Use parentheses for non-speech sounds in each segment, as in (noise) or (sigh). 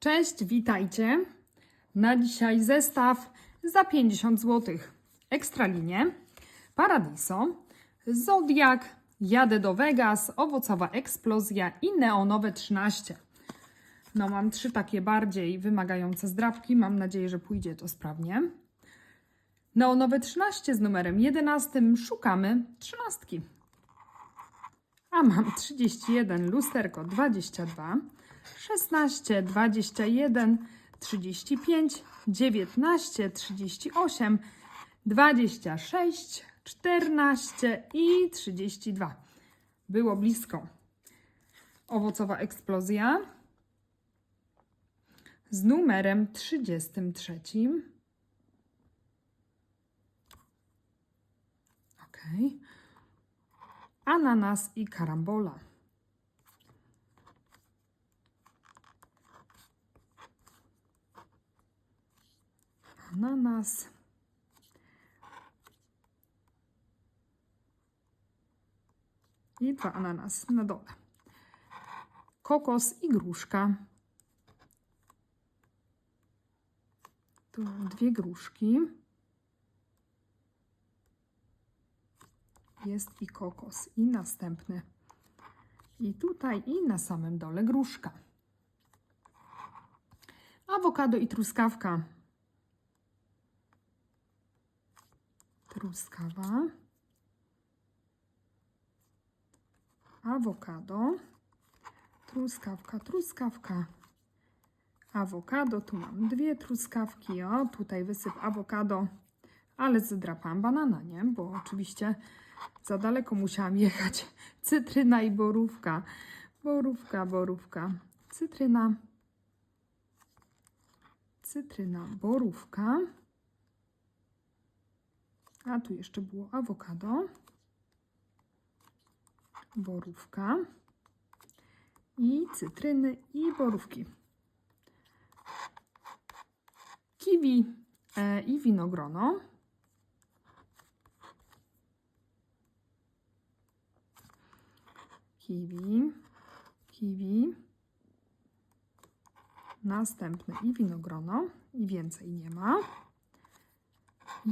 Cześć, witajcie. Na dzisiaj zestaw za 50 zł. Ekstralinie, Paradiso, Zodiak, Jadę do Vegas, Owocowa Eksplozja i Neonowe 13. No mam trzy takie bardziej wymagające zdrabki. Mam nadzieję, że pójdzie to sprawnie. Neonowe 13 z numerem 11 szukamy trzynastki. A mam 31, lusterko 22, 16, 21, 35, 19, 38, 26, 14 i 32. Było blisko. Owocowa eksplozja z numerem 33. Ok. Ananas i karambola. Ananas. I dwa ananas na dole. Kokos i gruszka. Tu dwie gruszki. Jest i kokos. I następny. I tutaj i na samym dole gruszka. Awokado i truskawka. Truskawa. Awokado. Truskawka, truskawka. Awokado, tu mam dwie truskawki, o tutaj wysyp awokado, ale zdrapałam banana, nie? Bo oczywiście za daleko musiałam jechać. (laughs) Cytryna i borówka. Borówka, borówka. Cytryna. Cytryna, borówka. A tu jeszcze było awokado. Borówka. I cytryny i borówki. Kiwi e, i winogrono. Kiwi, kiwi. Następne i winogrono. I więcej nie ma.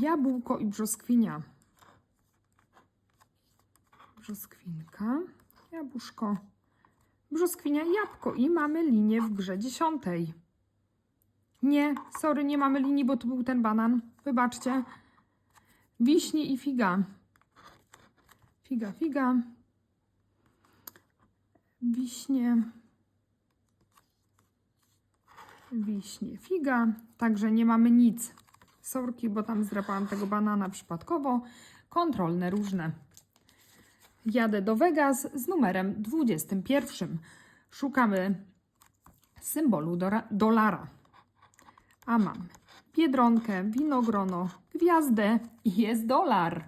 Jabłko i brzoskwinia. Brzoskwinka, jabłuszko, brzoskwinia, jabłko i mamy linię w grze dziesiątej. Nie, sorry, nie mamy linii, bo tu był ten banan. Wybaczcie. Wiśnie i figa. Figa, figa. Wiśnie. Wiśnie, figa. Także nie mamy nic. Sorki, bo tam zdrapałam tego banana przypadkowo. Kontrolne różne. Jadę do Vegas z numerem 21. Szukamy symbolu dora- dolara. A mam biedronkę, winogrono, gwiazdę i jest dolar.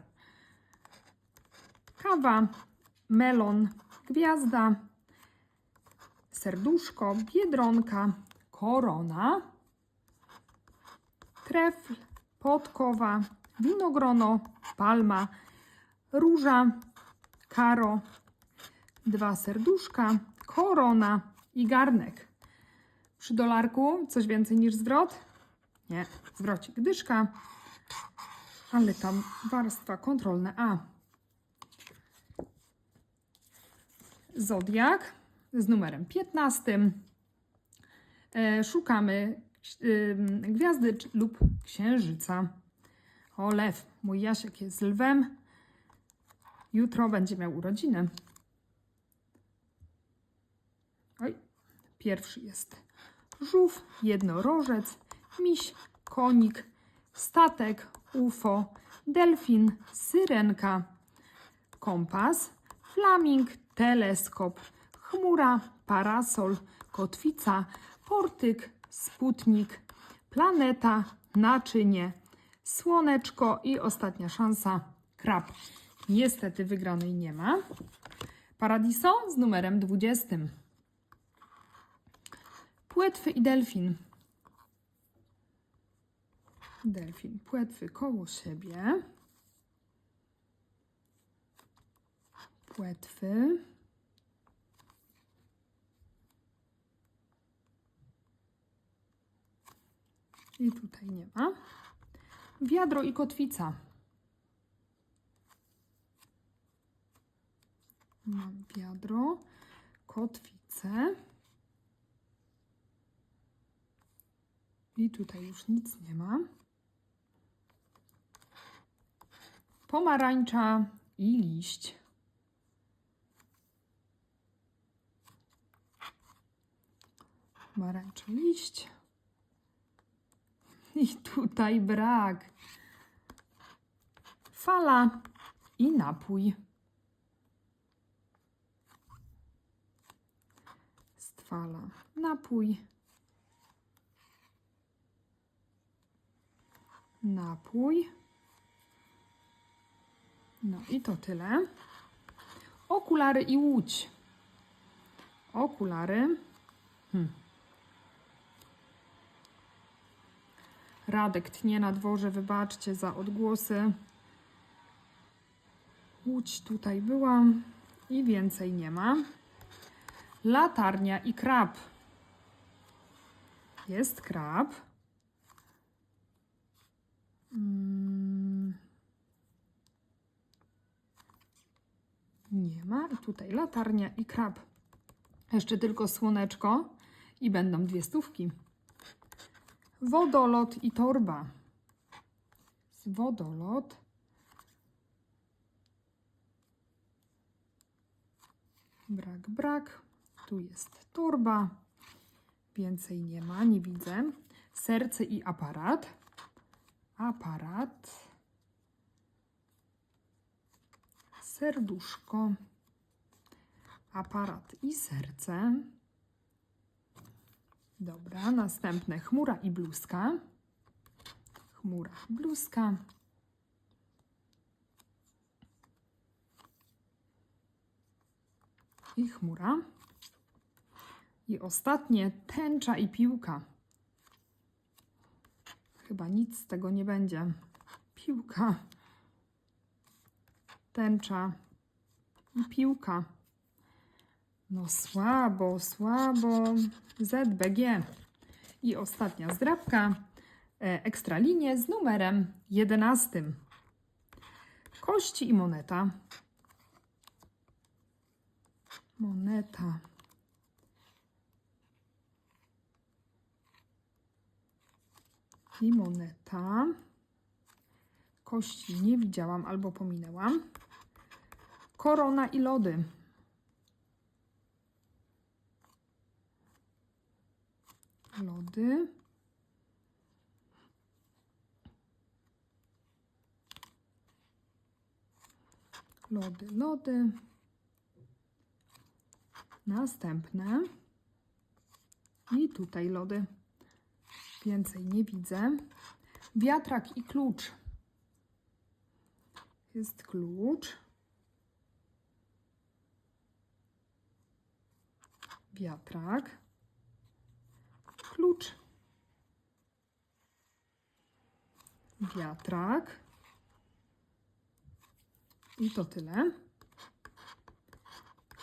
Kawa, melon, gwiazda, serduszko, biedronka, korona, trefl, podkowa, winogrono, palma, róża, karo, dwa serduszka, korona i garnek. Przy dolarku coś więcej niż zwrot? Nie, zwrocik dyszka, ale tam warstwa kontrolne A. Zodiak z numerem 15. E, szukamy gwiazdy lub księżyca. O, lew. Mój Jasiek jest lwem. Jutro będzie miał urodziny. Oj, pierwszy jest żółw, jednorożec, miś, konik, statek, UFO, delfin, syrenka, kompas, flaming, teleskop, chmura, parasol, kotwica, portyk, sputnik, planeta, naczynie, słoneczko i ostatnia szansa, krab. Niestety wygranej nie ma. Paradiso z numerem 20. Płetwy i delfin. Delfin, płetwy koło siebie. Płetwy. I tutaj nie ma. Wiadro i kotwica. Mam wiadro, kotwicę. I tutaj już nic nie ma. Pomarańcza i liść. Pomarańcza, liść. (laughs) I tutaj brak. Fala i napój. Stwala, napój. Napój. No i to tyle. Okulary i łódź. Okulary. Hmm. Radek tnie na dworze, wybaczcie za odgłosy. Łódź tutaj była i więcej nie ma. Latarnia i krab. Jest krab. Mm. Nie ma. Tutaj latarnia i krab. Jeszcze tylko słoneczko i będą dwie stówki. Wodolot i torba. Z wodolot. Brak, brak. Tu jest torba. Więcej nie ma, nie widzę. Serce i aparat. Aparat. Serduszko. Aparat i serce. Dobra, następne chmura i bluzka. Chmura, bluzka. I chmura. I ostatnie tęcza i piłka. Chyba nic z tego nie będzie. Piłka, tęcza i piłka. No słabo, słabo. ZBG. I ostatnia zdrabka. E, Ekstralinie z numerem 11. Kości i moneta. Moneta. I moneta. Kości nie widziałam albo pominęłam. Korona i lody. Lody. Lody. Następne. I tutaj lody. Więcej nie widzę. Wiatrak i klucz. Jest klucz. Wiatrak. Klucz. Wiatrak. I to tyle.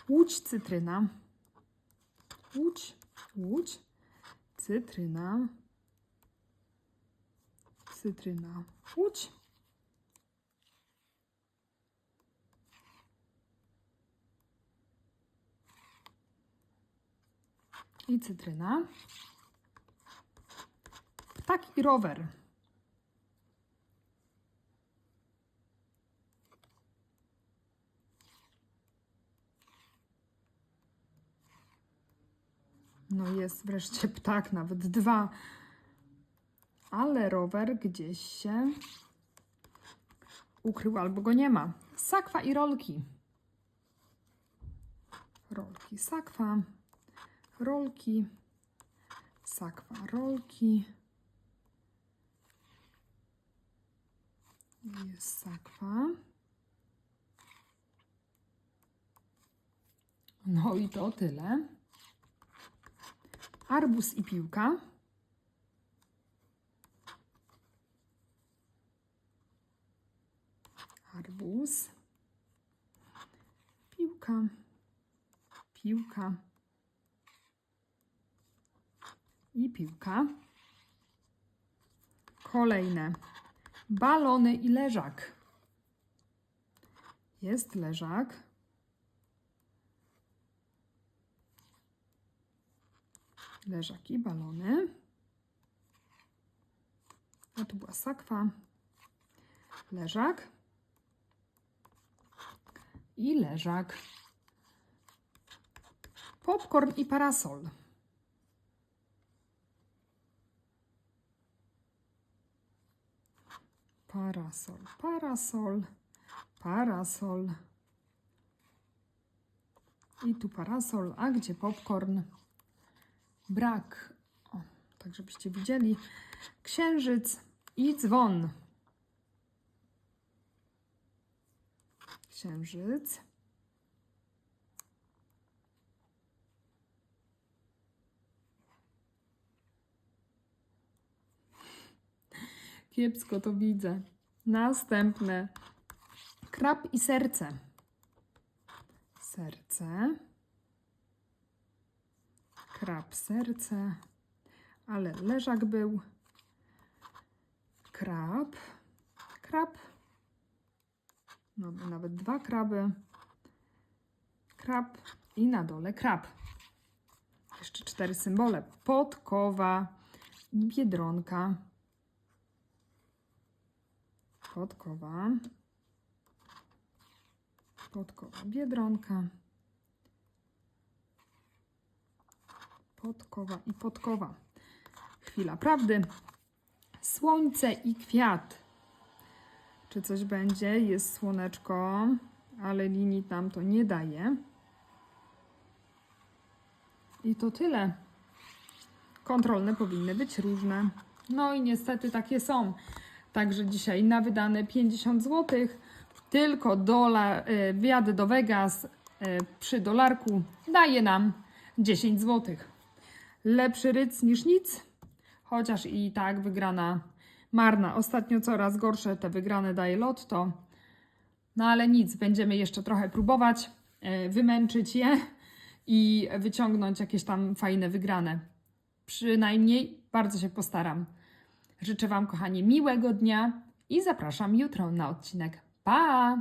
Łódź, cytryna. Łódź, łódź, cytryna. Cytryna, łódź. I cytryna. Ptak i rower. No jest wreszcie ptak, nawet dwa. Ale rower gdzieś się ukrył albo go nie ma. Sakwa i rolki. Rolki, sakwa, rolki, sakwa, rolki. Jest sakwa. No i to tyle. Arbus i piłka. Arbus. Piłka. Piłka. I piłka. Kolejne. Balony i leżak. Jest leżak. Leżak i balony. A tu była sakwa. Leżak. I leżak. Popcorn i parasol. Parasol, parasol, parasol. I tu parasol, a gdzie popcorn? Brak. O, tak żebyście widzieli. Księżyc i dzwon. Księżyc. Kiepsko to widzę. Następne. Krab i serce. Serce. Krab, serce. Ale leżak był. Krab. Krab. No, nawet dwa kraby. Krab i na dole krab. Jeszcze cztery symbole. Podkowa i biedronka. Podkowa. Podkowa, biedronka. Podkowa i podkowa. Chwila prawdy. Słońce i kwiat. Czy coś będzie? Jest słoneczko, ale linii nam to nie daje. I to tyle. Kontrolne powinny być różne. No i niestety takie są. Także dzisiaj na wydane 50 zł tylko dolar, y, wjazd do Vegas y, przy dolarku daje nam 10 zł. Lepszy ryc niż nic, chociaż i tak wygrana marna. Ostatnio coraz gorsze te wygrane daje lotto. No ale nic, będziemy jeszcze trochę próbować y, wymęczyć je i wyciągnąć jakieś tam fajne wygrane. Przynajmniej bardzo się postaram. Życzę Wam, kochani, miłego dnia i zapraszam jutro na odcinek. Pa!